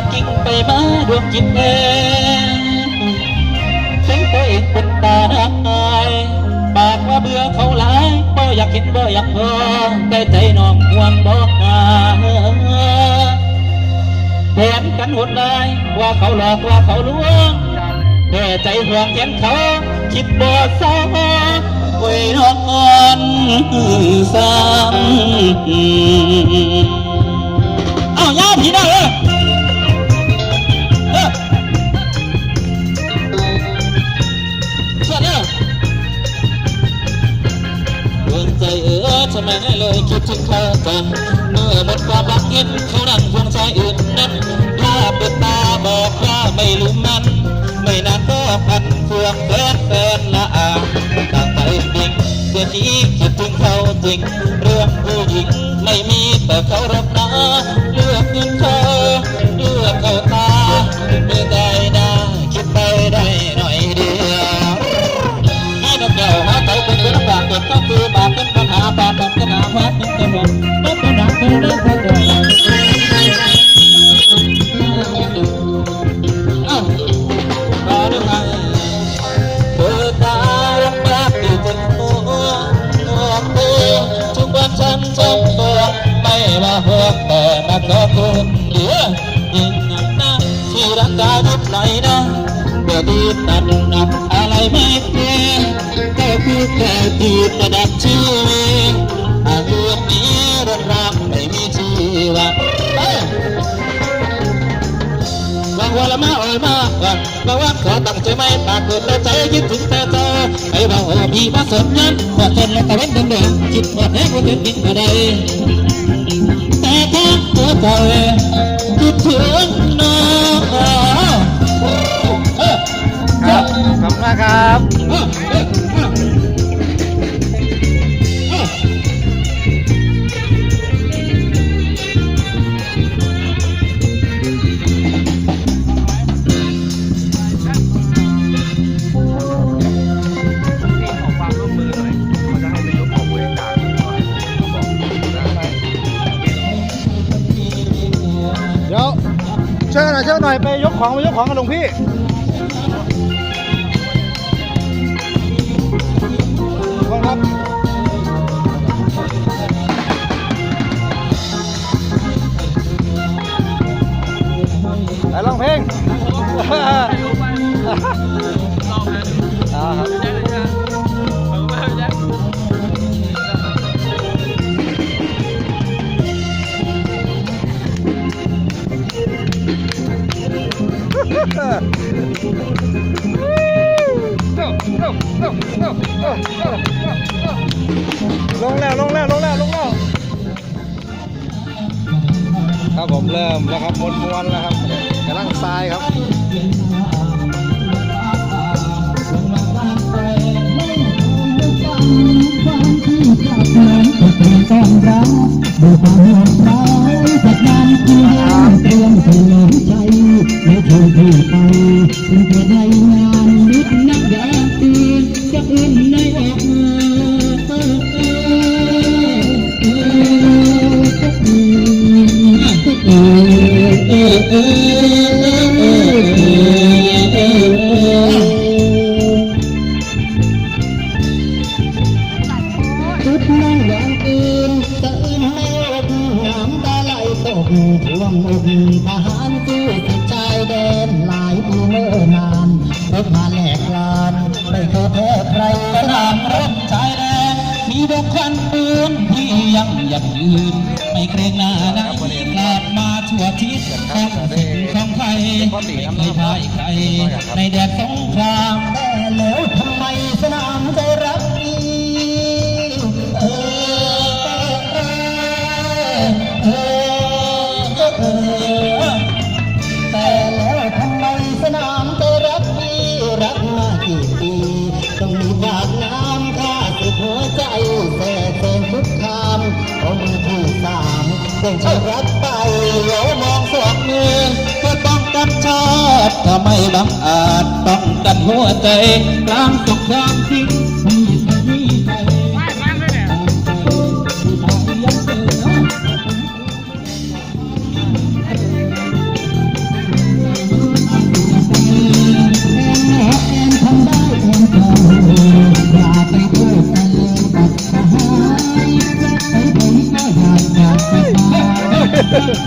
ากกิ่งไปมาดวงจิตเองถึงตัวเองเป็นตาหน้ายปากว่าเบื่อเขาหลายบ่อยากเห็นบ่อยากพอแต่ใจน้องห่วงบอกหาแผนกันหดลายว่าเขาหลอกว่าเขาลวงแค่ใจห่วงแทนเขาคิดบ่เศร้าไว้นอนซ้ำเอาย่าผีได้เออเออ อทำไมเลยคิดถึงเธอจังเมื่อหมดความรักเห็นเขานั่งควงชายอื่นนั้นภาพเปิดตาบอกว่าไม่รู้มัน ไม่นานก็พันพวงแฟนแฟนละอาต่างไปดิ่งเดี๋ยวนี้คิดถึงเขาจริง เรื่องผู้หญิงไม่มีแต่เขารบนะ ว่าหัวแต่มาขอคุณเดียวยิ่งนักนะที่รักกายนิดหน่อยนะเดี๋ยวดีตัดนักอะไรไม่เพียงก็คือแค่ที่ประดับชีวิตหากเรื่องนี้รนรักไม่มีชีวิตเอ้ยบางวันละมาอ่อยมากว่าบางวันขอตั้งใจไม่ปากเกิดแล้วใจคิดถึงแต่เธอไอ้บ่าวพี่มาสนนั้นขอทนและตะเว้นเดิมๆคิดว่าแท้งว่าเกิดกินก็ได้ หัวใจคิดถึงน้องครับขอบคุณมากครับ เชิญหน่อยเชิญหน่อยไปยกของไปยกของกับหลวงพี่ขอบคุณครับไปร้องเพลงอ่าครับ ลงแล้วลงแล้วลงแล้วลงแล้วครับผมเริ่มแล้วครับมวนมวนแล้วครับกำลังทรายครับต้อนรับด้วยความหวังร้ายจาก เด้งฉันรักไปเดี๋ยวมองสองมือเพื่อป้องกันชาติถ้าไม่บังอาจป้องกันหัวใจกลางสงครามทิ้ง Yes,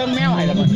บิ่งแมวให้ละมัน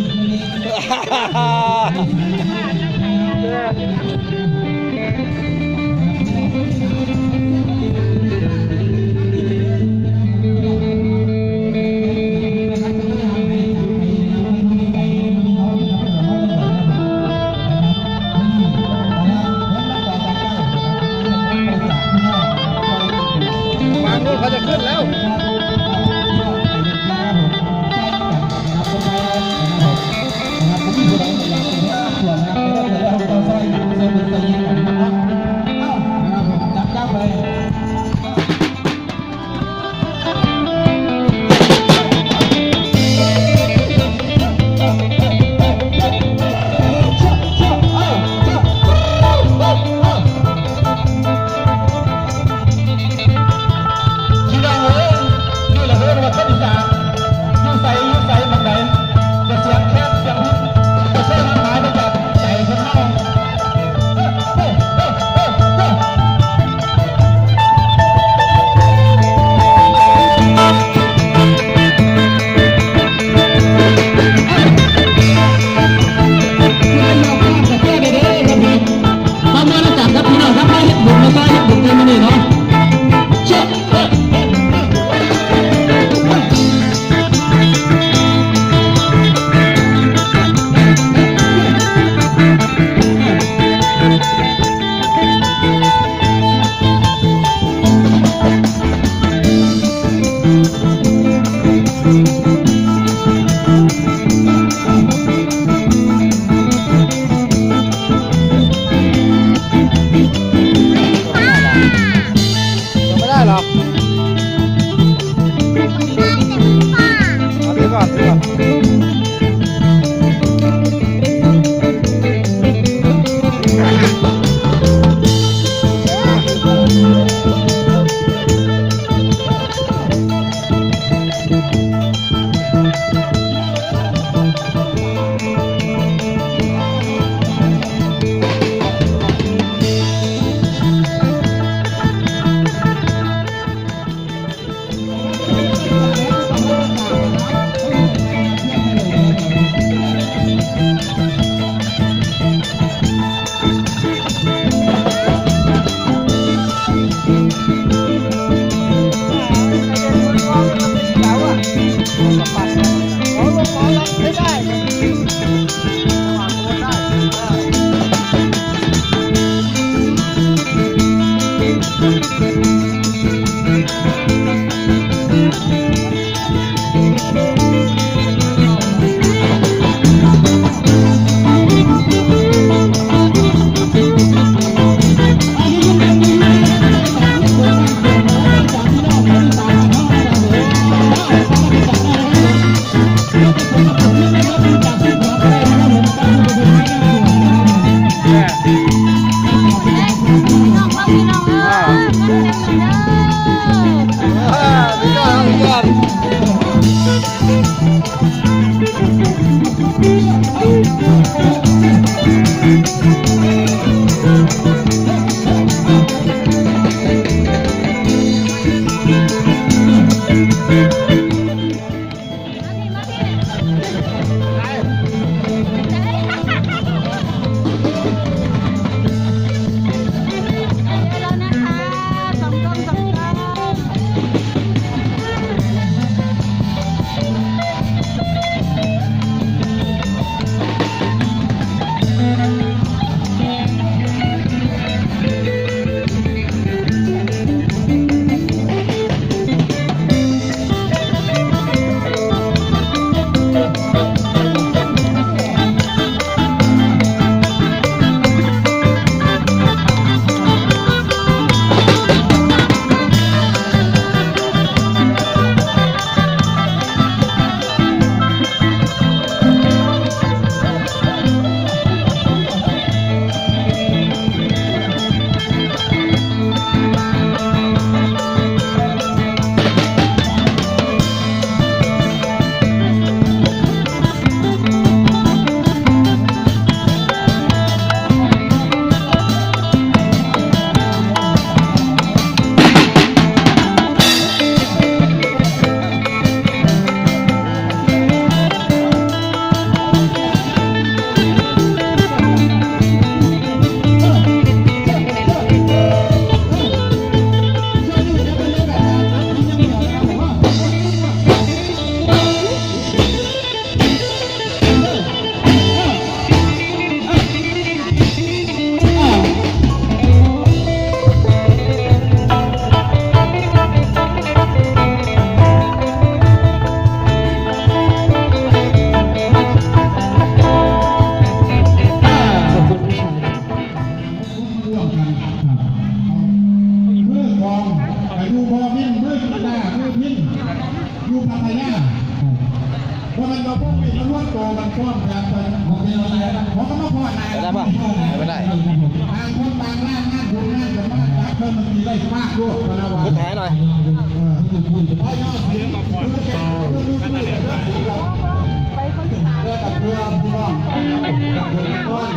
พื่อพี่น้องทุก่อน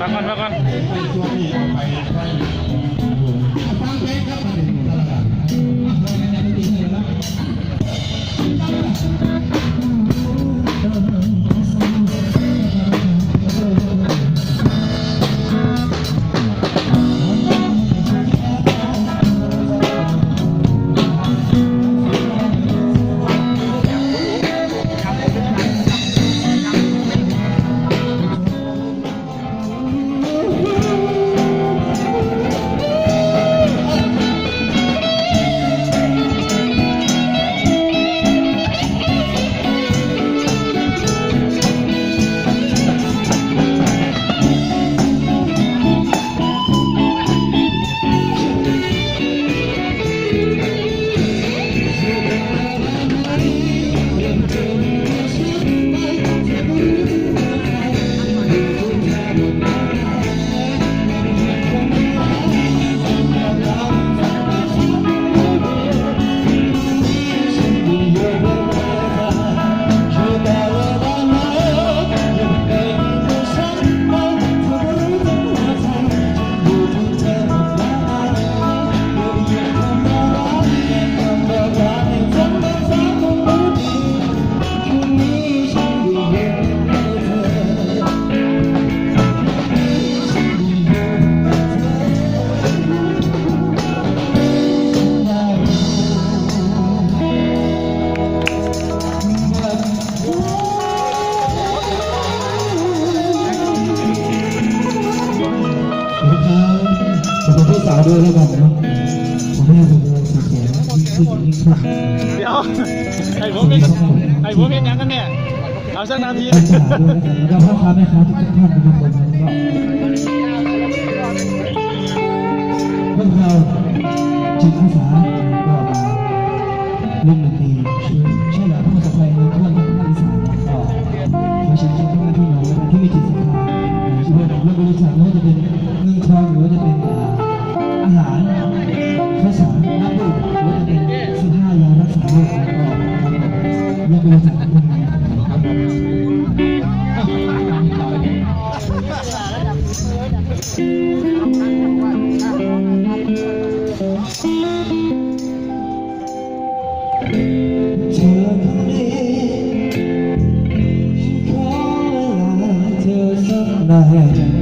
ฟัก่อน 哥？我们又自己。不要，哎，我给，哎，我边两个面，好像难听。না হ্যাঁ।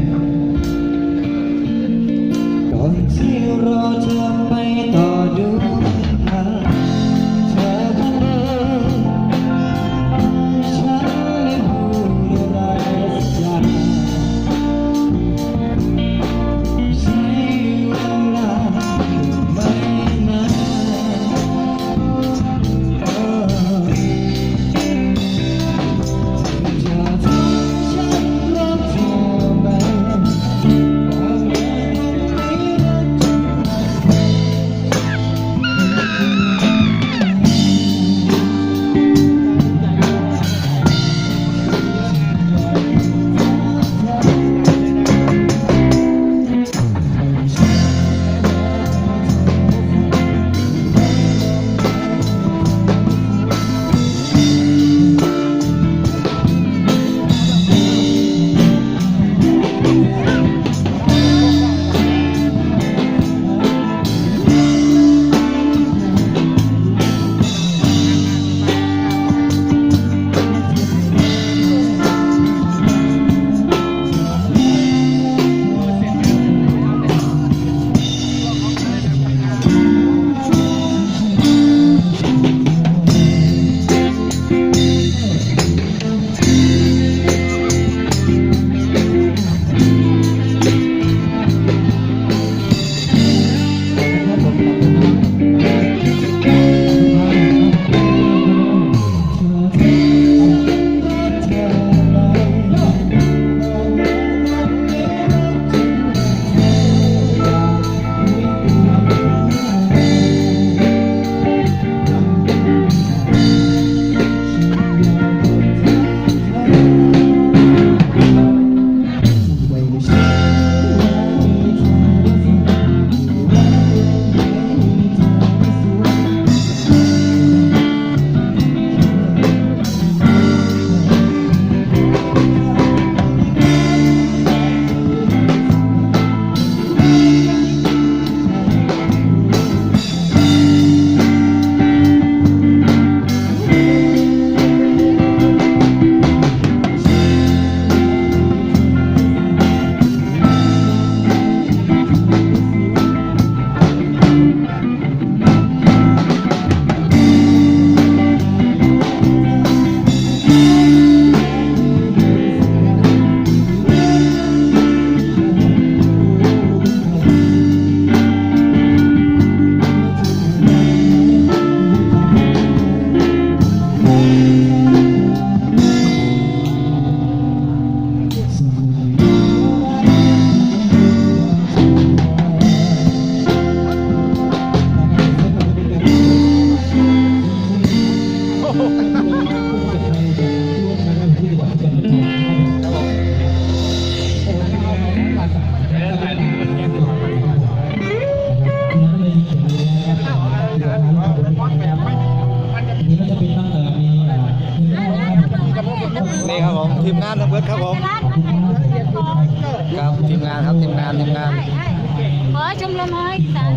ชมรมน้อยสาร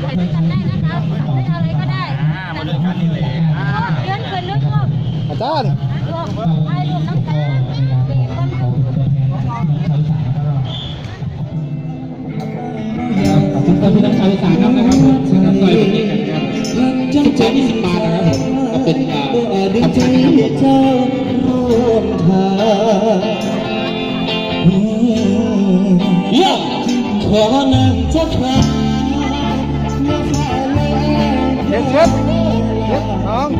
ใครที่ทำได้นะคะไม่อะไรก็ได้อ่ามาด้วยกันนี่แหละเดือนเกินนึกว่าอาจารย์รวมไอ้รวมน้ำตาลเด็กคนขอบคุณพี่น้องชาวอีสานครับนะครับผมนะครับต่อยวันนี้กันครับชุดเชิ้ต20บาทนะครับก็เป็นอ่าคำสั่งนะครับผมเยอะ ขอนั่งจะคราเช็ดเช็ดเช็ดน้อง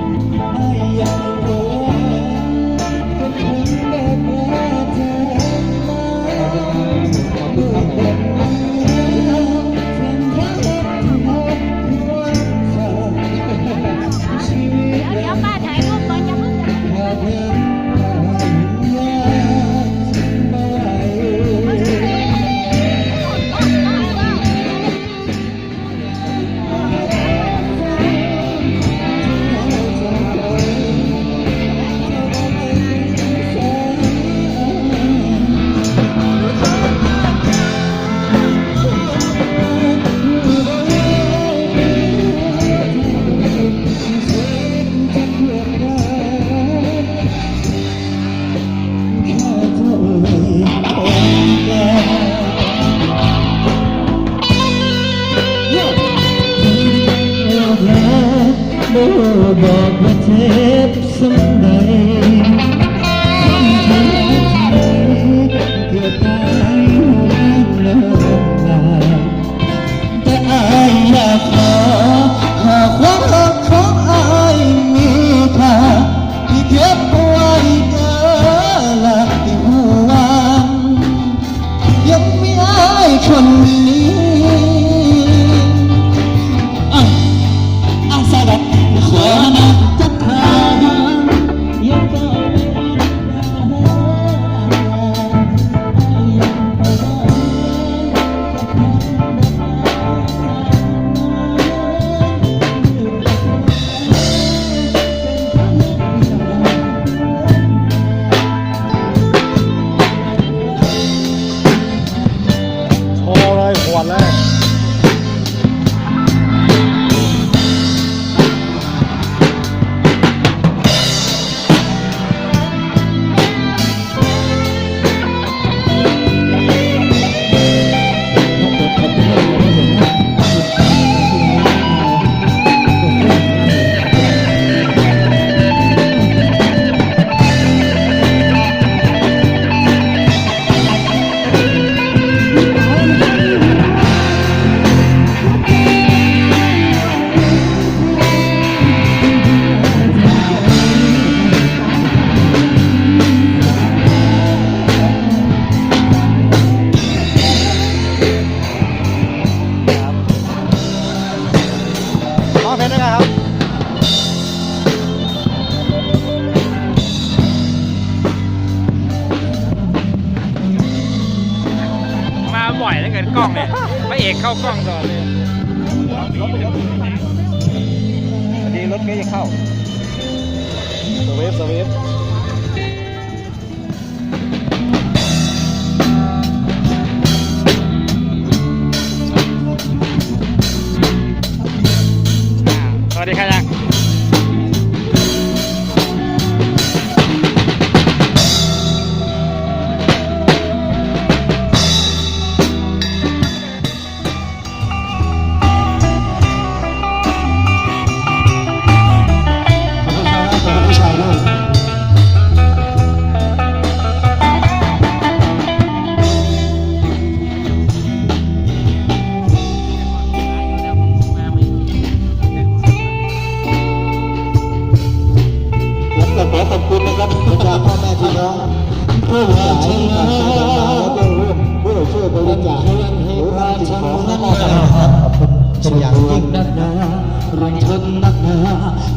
รันทนนักหนา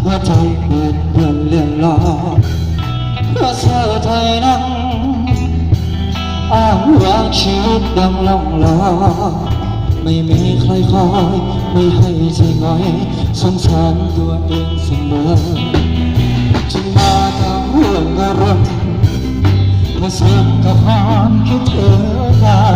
หัวใจเปิดเพื่อนเลื่อนลอยเพราะเธอไทยนั้นอ้างวางชีวิตดังล่องลอไม่มีใครคอยไม่ให้ใจง่อยสงสารตัวเองเสมอจึงมาทำเรื่องอารมณ์สุขกับความคิดถึงกัน